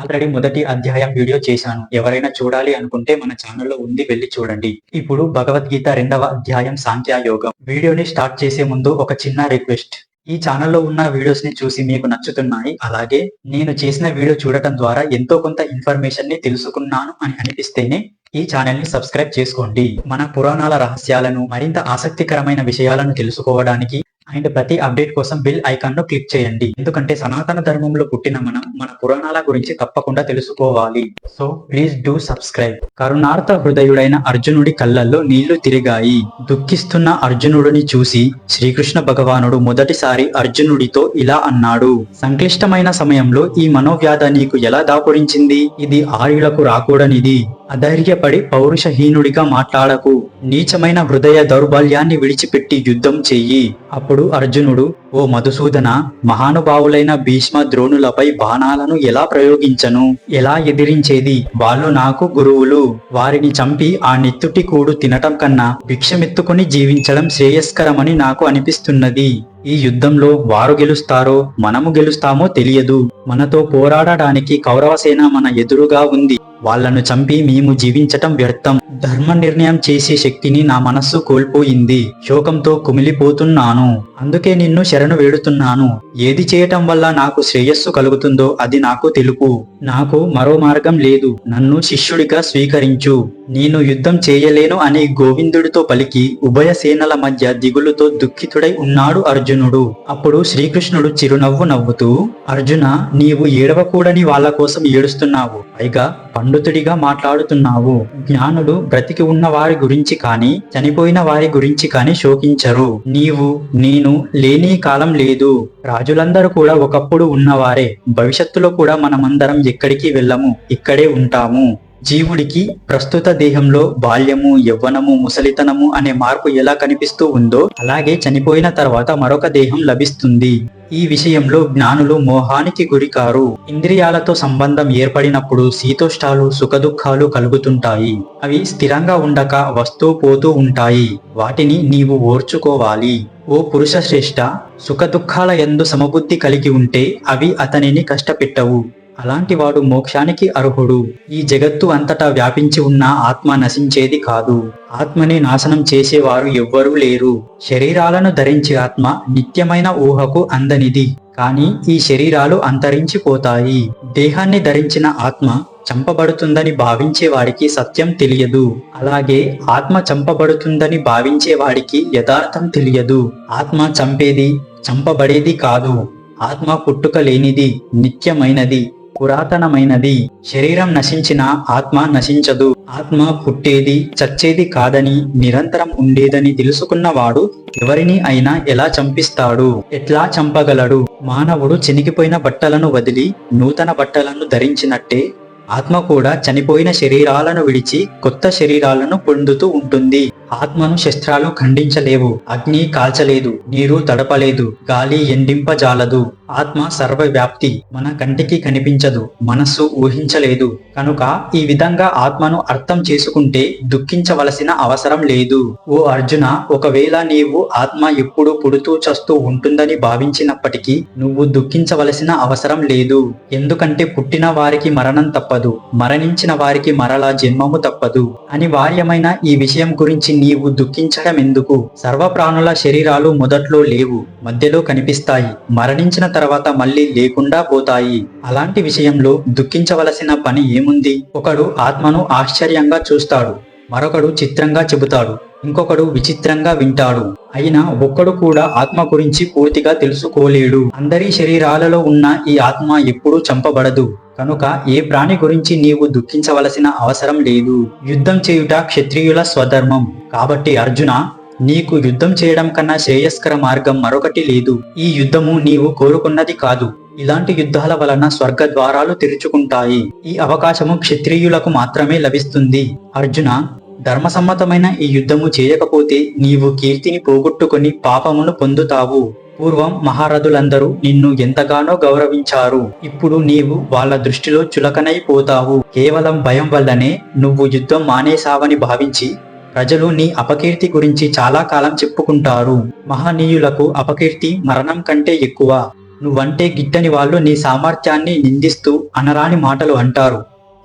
Already మొదటి అధ్యాయం video చేశాను. ఎవరైనా చూడాలి అనుకుంటే మన ఛానల్లో ఉంది వెళ్ళి చూడండి. ఇప్పుడు భగవద్గీత రెండవ అధ్యాయం సాంఖ్య యోగం. వీడియోని స్టార్ట్ చేసే ముందు ఒక చిన్న రిక్వెస్ట్. ఈ ఛానల్లో ఉన్న వీడియోస్ని చూసి మీకు నచ్చుతున్నాయి. అలాగే నేను చేసిన వీడియో చూడటం ద్వారా ఎంతో కొంత ఇన్ఫర్మేషన్ని తెలుసుకున్నాను అని అనిపిస్తేనే ఈ ఛానల్ని సబ్స్క్రైబ్ చేసుకోండి. మన పురాణాల రహస్యాలను మరింత ఆసక్తికరమైన విషయాలను తెలుసుకోవడానికి అండ్ ప్రతి అప్డేట్ కోసం బిల్ ఐకాన్ను క్లిక్ చేయండి. ఎందుకంటే సనాతన ధర్మంలో పుట్టిన మనం మన పురాణాల గురించి తప్పకుండా తెలుసుకోవాలి. సో ప్లీజ్ డూ సబ్స్క్రైబ్ కరుణార్థ హృదయుడైన అర్జునుడి కళ్ళల్లో నీళ్ళు తిరిగాయి. దుఃఖిస్తున్న అర్జునుడిని చూసి శ్రీకృష్ణ భగవానుడు మొదటిసారి అర్జునుడితో ఇలా అన్నాడు. సంక్లిష్టమైన సమయంలో ఈ మనోవ్యాధ నీకు ఎలా దాపురించింది? ఇది ఆర్యులకు రాకూడనిది. అధైర్యపడి పౌరుషహీనుడిగా మాట్లాడకు. నీచమైన హృదయ దౌర్బల్యాన్ని విడిచిపెట్టి యుద్ధం చెయ్యి. అప్పుడు అర్జునుడు ఓ మధుసూదన మహానుభావులైన భీష్మ ద్రోణులపై బాణాలను ఎలా ప్రయోగించను? ఎలా ఎదిరించేది? వాళ్ళు నాకు గురువులు. వారిని చంపి ఆ నెత్తుటి కూడు తినటం కన్నా భిక్షమెత్తుకుని జీవించడం శ్రేయస్కరమని నాకు అనిపిస్తున్నది. ఈ యుద్ధంలో వారు గెలుస్తారో మనము గెలుస్తామో తెలియదు. మనతో పోరాడడానికి కౌరవసేన మన ఎదురుగా ఉంది. వాళ్ళను చంపి మేము జీవించటం వ్యర్థం. ధర్మ నిర్ణయం చేసే శక్తిని నా మనస్సు కోల్పోయింది. శోకంతో కుమిలిపోతున్నాను. అందుకే నిన్ను శరణు వేడుతున్నాను. ఏది చేయటం వల్ల నాకు శ్రేయస్సు కలుగుతుందో అది నాకు తెలుపు. నాకు మరో మార్గం లేదు. నన్ను శిష్యుడిగా స్వీకరించు. నేను యుద్ధం చేయలేను అని గోవిందుడితో పలికి ఉభయ సేనల మధ్య దిగులుతో దుఃఖితుడై ఉన్నాడు అర్జునుడు. అప్పుడు శ్రీకృష్ణుడు చిరునవ్వు నవ్వుతూ అర్జున నీవు ఏడవకూడని వాళ్ళ కోసం ఏడుస్తున్నావు. పైగా పండితుడిగా మాట్లాడుతున్నావు. జ్ఞానుడు బ్రతికి ఉన్న వారి గురించి కాని చనిపోయిన వారి గురించి కాని శోకించరు. నీవు నేను లేని కాలం లేదు. రాజులందరూ కూడా ఒకప్పుడు ఉన్నవారే. భవిష్యత్తులో కూడా మనమందరం ఎక్కడికి వెళ్ళము. ఇక్కడే ఉంటాము. జీవుడికి ప్రస్తుత దేహంలో బాల్యము యవ్వనము ముసలితనము అనే మార్పు ఎలా కనిపిస్తూ ఉందో అలాగే చనిపోయిన తర్వాత మరొక దేహం లభిస్తుంది. ఈ విషయంలో జ్ఞానులు మోహానికి గురికారు. ఇంద్రియాలతో సంబంధం ఏర్పడినప్పుడు శీతోష్టాలు సుఖదుఖాలు కలుగుతుంటాయి. అవి స్థిరంగా ఉండక వస్తూ పోతూ ఉంటాయి. వాటిని నీవు ఓర్చుకోవాలి. ఓ పురుష శ్రేష్ఠ సుఖదుఖాల ఎందు సమబుద్ధి కలిగి ఉంటే అవి అతనిని కష్టపెట్టవు. అలాంటి వాడు మోక్షానికి అర్హుడు. ఈ జగత్తు అంతటా వ్యాపించి ఉన్న ఆత్మ నశించేది కాదు. ఆత్మని నాశనం చేసేవారు ఎవ్వరూ లేరు. శరీరాలను ధరించే ఆత్మ నిత్యమైన ఊహకు అందనిది. కానీ ఈ శరీరాలు అంతరించిపోతాయి. దేహాన్ని ధరించిన ఆత్మ చంపబడుతుందని భావించే వాడికి సత్యం తెలియదు. అలాగే ఆత్మ చంపబడుతుందని భావించే వాడికి యథార్థం తెలియదు. ఆత్మ చంపేది చంపబడేది కాదు. ఆత్మ పుట్టుక లేనిది నిత్యమైనది. పురాతనమైనది. శరీరం నశించిన ఆత్మ నశించదు. ఆత్మ పుట్టేది చచ్చేది కాదని నిరంతరం ఉండేదని తెలుసుకున్నవాడు ఎవరిని అయినా ఎలా చంపిస్తాడు? ఎట్లా చంపగలడు? మానవుడు చినిగిపోయిన బట్టలను వదిలి నూతన బట్టలను ధరించినట్టే ఆత్మ కూడా చనిపోయిన శరీరాలను విడిచి కొత్త శరీరాలను పొందుతూ ఉంటుంది. ఆత్మను శస్త్రాలు ఖండించలేవు అగ్ని కాల్చలేదు నీరు తడపలేదు గాలి ఎండింపజాలదు. ఆత్మ సర్వవ్యాప్తి మన కంటికి కనిపించదు మనస్సు ఊహించలేదు. కనుక ఈ విధంగా ఆత్మను అర్థం చేసుకుంటే దుఃఖించవలసిన అవసరం లేదు. ఓ అర్జున ఒకవేళ నీవు ఆత్మ ఎప్పుడు పుడుతూ చస్తూ ఉంటుందని భావించినప్పటికీ నువ్వు దుఃఖించవలసిన అవసరం లేదు. ఎందుకంటే పుట్టిన వారికి మరణం తప్పదు మరణించిన వారికి మరలా జన్మము తప్పదు అనివార్యమైన ఈ విషయం గురించి నీవు దుఃఖించడం ఎందుకు? సర్వప్రాణుల శరీరాలు మొదట్లో లేవు మధ్యలో కనిపిస్తాయి మరణించిన తర్వాత మళ్ళీ లేకుండా పోతాయి. అలాంటి విషయంలో దుఃఖించవలసిన పని ఏముంది? ఒకడు ఆత్మను ఆశ్చర్యంగా చూస్తాడు మరొకడు చిత్రంగా చెబుతాడు ఇంకొకడు విచిత్రంగా వింటాడు. అయినా ఒక్కడు కూడా ఆత్మ గురించి పూర్తిగా తెలుసుకోలేడు. అందరి శరీరాలలో ఉన్న ఈ ఆత్మ ఎప్పుడూ చంపబడదు. కనుక ఏ ప్రాణి గురించి నీవు దుఃఖించవలసిన అవసరం లేదు. యుద్ధం చేయుట క్షత్రియుల స్వధర్మం. కాబట్టి అర్జున నీకు యుద్ధం చేయడం కన్నా శ్రేయస్కర మార్గం మరొకటి లేదు. ఈ యుద్ధము నీవు కోరుకున్నది కాదు. ఇలాంటి యుద్ధాల వలన స్వర్గ ద్వారాలు తెరుచుకుంటాయి. ఈ అవకాశము క్షత్రియులకు మాత్రమే లభిస్తుంది. అర్జున ధర్మసమ్మతమైన ఈ యుద్ధము చేయకపోతే నీవు కీర్తిని పోగొట్టుకుని పాపమును పొందుతావు. పూర్వం మహారథులందరూ నిన్ను ఎంతగానో గౌరవించారు. ఇప్పుడు నీవు వాళ్ళ దృష్టిలో చులకనైపోతావు. కేవలం భయం వల్లనే నువ్వు యుద్ధం మానేశావని భావించి ప్రజలు నీ అపకీర్తి గురించి చాలా కాలం చెప్పుకుంటారు. మహనీయులకు అపకీర్తి మరణం కంటే ఎక్కువ. నువ్వంటే గిట్టని వాళ్ళు నీ సామర్థ్యాన్ని నిందిస్తూ అనరాని మాటలు అంటారు.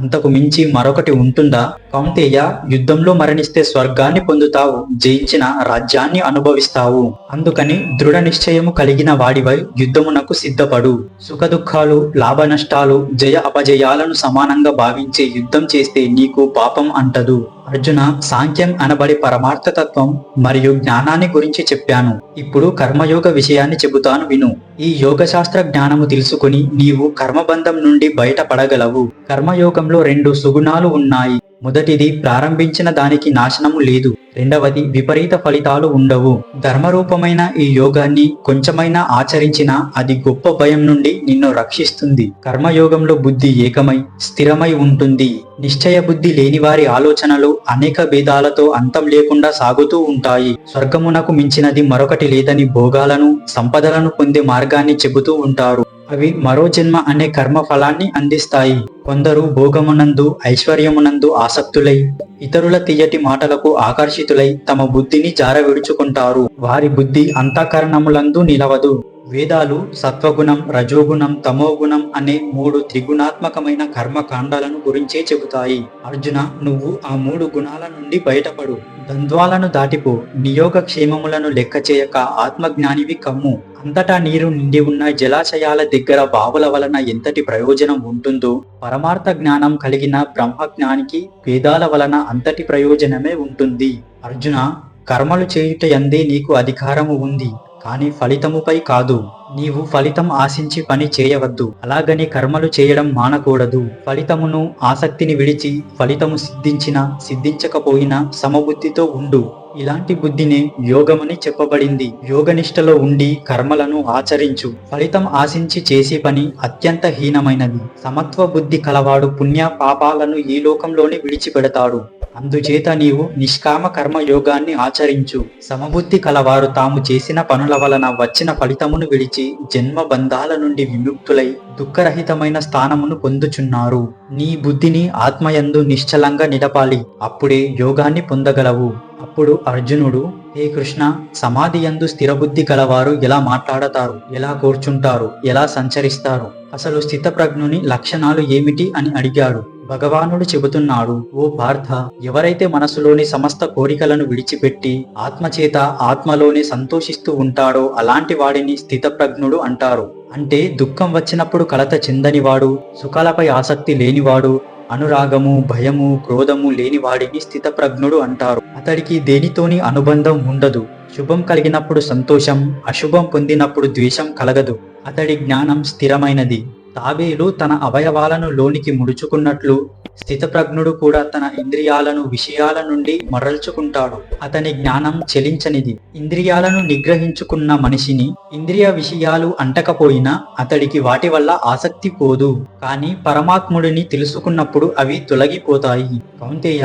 అంతకు మించి మరొకటి ఉంటుందా? కౌంతేయ యుద్ధంలో మరణిస్తే స్వర్గాన్ని పొందుతావు జయించిన రాజ్యాన్ని అనుభవిస్తావు. అందుకని దృఢ నిశ్చయము కలిగిన వాడివై యుద్ధమునకు సిద్ధపడు. సుఖదుఖాలు లాభ నష్టాలు జయ అపజయాలను సమానంగా భావించే యుద్ధం చేస్తే నీకు పాపం అంటదు. అర్జున సాంఖ్యం అనబడి పరమార్థ తత్వం మరియు జ్ఞానాన్ని గురించి చెప్పాను. ఇప్పుడు కర్మయోగ విషయాన్ని చెబుతాను విను. ఈ యోగ శాస్త్ర జ్ఞానము తెలుసుకుని నీవు కర్మబంధం నుండి బయటపడగలవు. కర్మయోగంలో రెండు సుగుణాలు ఉన్నాయి. మొదటిది ప్రారంభించిన దానికి నాశనము లేదు. రెండవది విపరీత ఫలితాలు ఉండవు. ధర్మరూపమైన ఈ యోగాన్ని కొంచెమైనా ఆచరించినా అది గొప్ప భయం నుండి నిన్ను రక్షిస్తుంది. కర్మయోగంలో బుద్ధి ఏకమై స్థిరమై ఉంటుంది. నిశ్చయ బుద్ధి లేని వారి ఆలోచనలు అనేక భేదాలతో అంతం లేకుండా సాగుతూ ఉంటాయి. స్వర్గమునకు మించినది మరొకటి లేదని భోగాలను సంపదలను పొందే మార్గాన్ని చెబుతూ ఉంటారు. అవి మరో జన్మ అనే కర్మ ఫలాన్ని అందిస్తాయి. కొందరు భోగమునందు ఐశ్వర్యమునందు ఆసక్తులై ఇతరుల తీయటి మాటలకు ఆకర్షితులై తమ బుద్ధిని జారవిడుచుకుంటారు. వారి బుద్ధి అంతఃకరణములందు నిలవదు. వేదాలు సత్వగుణం రజోగుణం తమోగుణం అనే మూడు త్రిగుణాత్మకమైన కర్మకాండాలను గురించే చెబుతాయి. అర్జున నువ్వు ఆ మూడు గుణాల నుండి బయటపడు. ద్వంద్వాలను దాటిపో. నియోగ క్షేమములను లెక్క చేయక ఆత్మజ్ఞానివి కమ్ము. అంతటా నీరు నిండి ఉన్న జలాశయాల దగ్గర బావుల వలన ఎంతటి ప్రయోజనం ఉంటుందో పరమార్థ జ్ఞానం కలిగిన బ్రహ్మజ్ఞానికి వేదాల వలన అంతటి ప్రయోజనమే ఉంటుంది. అర్జున కర్మలు చేయుట ఎందే నీకు అధికారము ఉంది. కానీ ఫలితముపై కాదు. నీవు ఫలితం ఆశించి పని చేయవద్దు. అలాగని కర్మలు చేయడం మానకూడదు. ఫలితమును ఆసక్తిని విడిచి ఫలితము సిద్ధించినా సిద్ధించకపోయినా సమబుద్ధితో ఉండు. ఇలాంటి బుద్ధినే యోగమని చెప్పబడింది. యోగనిష్టలో ఉండి కర్మలను ఆచరించు. ఫలితం ఆశించి చేసే పని అత్యంత హీనమైనది. సమత్వ బుద్ధి కలవాడు పుణ్య పాపాలను ఈ లోకంలోనే విడిచిపెడతాడు. అందుచేత నీవు నిష్కామ కర్మ యోగాన్ని ఆచరించు. సమబుద్ధి కలవారు తాము చేసిన పనుల వలన వచ్చిన ఫలితమును విడిచి జన్మ బంధాల నుండి విముక్తులై దుఃఖరహితమైన స్థానమును పొందుచున్నారు. నీ బుద్ధిని ఆత్మయందు నిశ్చలంగా నిలపాలి. అప్పుడే యోగాన్ని పొందగలవు. అప్పుడు అర్జునుడు హే కృష్ణ సమాధి యందు స్థిరబుద్ధి గలవారు ఎలా మాట్లాడతారు? ఎలా కూర్చుంటారు? ఎలా సంచరిస్తారు? అసలు స్థితప్రజ్ఞుని లక్షణాలు ఏమిటి అని అడిగాడు. భగవానుడు చెబుతున్నాడు ఓ పార్థ ఎవరైతే మనసులోని సమస్త కోరికలను విడిచిపెట్టి ఆత్మచేత ఆత్మలోనే సంతోషిస్తూ ఉంటాడో అలాంటి వాడిని స్థితప్రజ్ఞుడు అంటారు. అంటే దుఃఖం వచ్చినప్పుడు కలత చెందనివాడు సుఖాలపై ఆసక్తి లేనివాడు అనురాగము భయము క్రోధము లేని వాడిని స్థితప్రజ్ఞుడు అంటారు. అతడికి దేనితోని అనుబంధం ఉండదు. శుభం కలిగినప్పుడు సంతోషం అశుభం పొందినప్పుడు ద్వేషం కలగదు. అతడి జ్ఞానం స్థిరమైనది. తాబేలు తన అవయవాలను లోనికి ముడుచుకున్నట్లు స్థితప్రజ్ఞుడు కూడా తన ఇంద్రియాలను విషయాల నుండి మరల్చుకుంటాడు. అతని జ్ఞానం చెలించనిది. ఇంద్రియాలను నిగ్రహించుకున్న మనిషిని ఇంద్రియ విషయాలు అంటకపోయినా అతడికి వాటి వల్ల ఆసక్తి పోదు. కానీ పరమాత్ముడిని తెలుసుకున్నప్పుడు అవి తొలగిపోతాయి. కౌంతేయ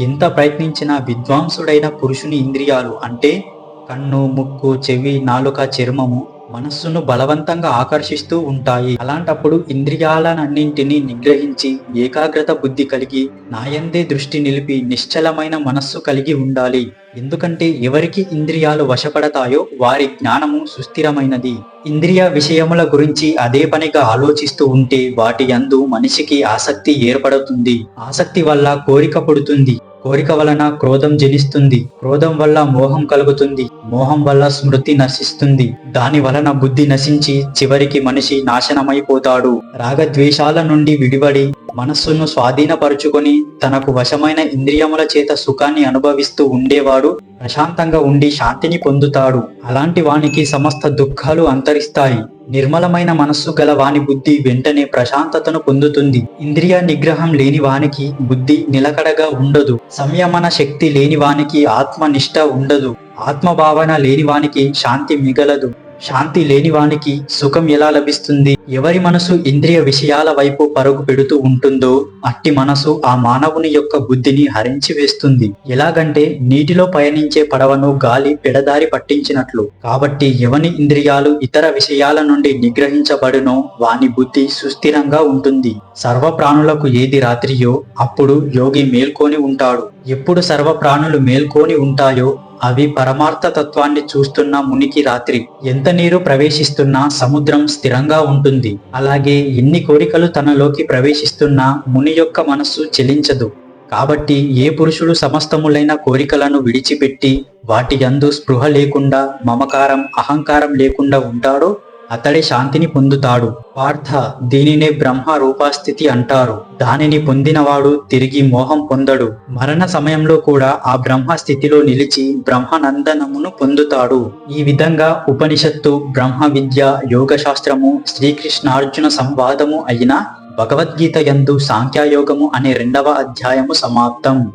ఎంత ప్రయత్నించినా విద్వాంసుడైన పురుషుని ఇంద్రియాలు అంటే కన్ను ముక్కు చెవి నాలుక చర్మము మనస్సును బలవంతంగా ఆకర్షిస్తూ ఉంటాయి. అలాంటప్పుడు ఇంద్రియాలనన్నింటినీ నిగ్రహించి ఏకాగ్రత బుద్ధి కలిగి నాయందే దృష్టి నిలిపి నిశ్చలమైన మనస్సు కలిగి ఉండాలి. ఎందుకంటే ఎవరికి ఇంద్రియాలు వశపడతాయో వారి జ్ఞానము సుస్థిరమైనది. ఇంద్రియ విషయముల గురించి అదే పనిగా ఆలోచిస్తూ ఉంటే వాటి యందు మనిషికి ఆసక్తి ఏర్పడుతుంది. ఆసక్తి వల్ల కోరిక పుడుతుంది. కోరిక వలన క్రోధం జనిస్తుంది. క్రోధం వల్ల మోహం కలుగుతుంది. మోహం వల్ల స్మృతి నశిస్తుంది. దాని వలన బుద్ధి నశించి చివరికి మనిషి నాశనమైపోతాడు. రాగద్వేషాల నుండి విడివడి మనస్సును స్వాధీనపరుచుకొని తనకు వశమైన ఇంద్రియముల చేత సుఖాన్ని అనుభవిస్తూ ఉండేవాడు. ప్రశాంతంగా ఉండి శాంతిని పొందుతాడు. అలాంటి వానికి సమస్త దుఃఖాలు అంతరిస్తాయి. నిర్మలమైన మనస్సు గల వాని బుద్ధి వెంటనే ప్రశాంతతను పొందుతుంది. ఇంద్రియ నిగ్రహం లేని వానికి బుద్ధి నిలకడగా ఉండదు. సంయమన శక్తి లేని వానికి ఆత్మనిష్ట ఉండదు. ఆత్మభావన లేని వానికి శాంతి మిగలదు. శాంతి లేనివానికి సుఖం ఎలా లభిస్తుంది? ఎవరి మనసు ఇంద్రియ విషయాల వైపు పరుగు పెడుతూ ఉంటుందో అట్టి మనసు ఆ మానవుని యొక్క బుద్ధిని హరించి వేస్తుంది. ఎలాగంటే నీటిలో పయనించే పడవను గాలి పెడదారి పట్టించినట్లు. కాబట్టి ఎవని ఇంద్రియాలు ఇతర విషయాల నుండి నిగ్రహించబడునో వాని బుద్ధి సుస్థిరంగా ఉంటుంది. సర్వ ప్రాణులకు ఏది రాత్రియో అప్పుడు యోగి మేల్కొని ఉంటాడు. ఎప్పుడు సర్వ ప్రాణులు మేల్కొని ఉంటాయో అవి పరమార్థ తత్వాన్ని చూస్తున్న మునికి రాత్రి. ఎంత నీరు ప్రవేశిస్తున్నా సముద్రం స్థిరంగా ఉంటుంది. అలాగే ఎన్ని కోరికలు తనలోకి ప్రవేశిస్తున్నా ముని యొక్క మనస్సు చెలించదు. కాబట్టి ఏ పురుషుడు సమస్తములైన కోరికలను విడిచిపెట్టి వాటి అందు స్పృహ లేకుండా మమకారం అహంకారం లేకుండా ఉంటాడో అతడే శాంతిని పొందుతాడు. పార్థ దీనినే బ్రహ్మ రూపాస్థితి అంటారు. దానిని పొందినవాడు తిరిగి మోహం పొందడు. మరణ సమయంలో కూడా ఆ బ్రహ్మ స్థితిలో నిలిచి బ్రహ్మనందనమును పొందుతాడు. ఈ విధంగా ఉపనిషత్తు బ్రహ్మ విద్య యోగశాస్త్రము శ్రీకృష్ణార్జున సంవాదము అయిన భగవద్గీత యందు సాంఖ్యయోగము అనే రెండవ అధ్యాయము సమాప్తం.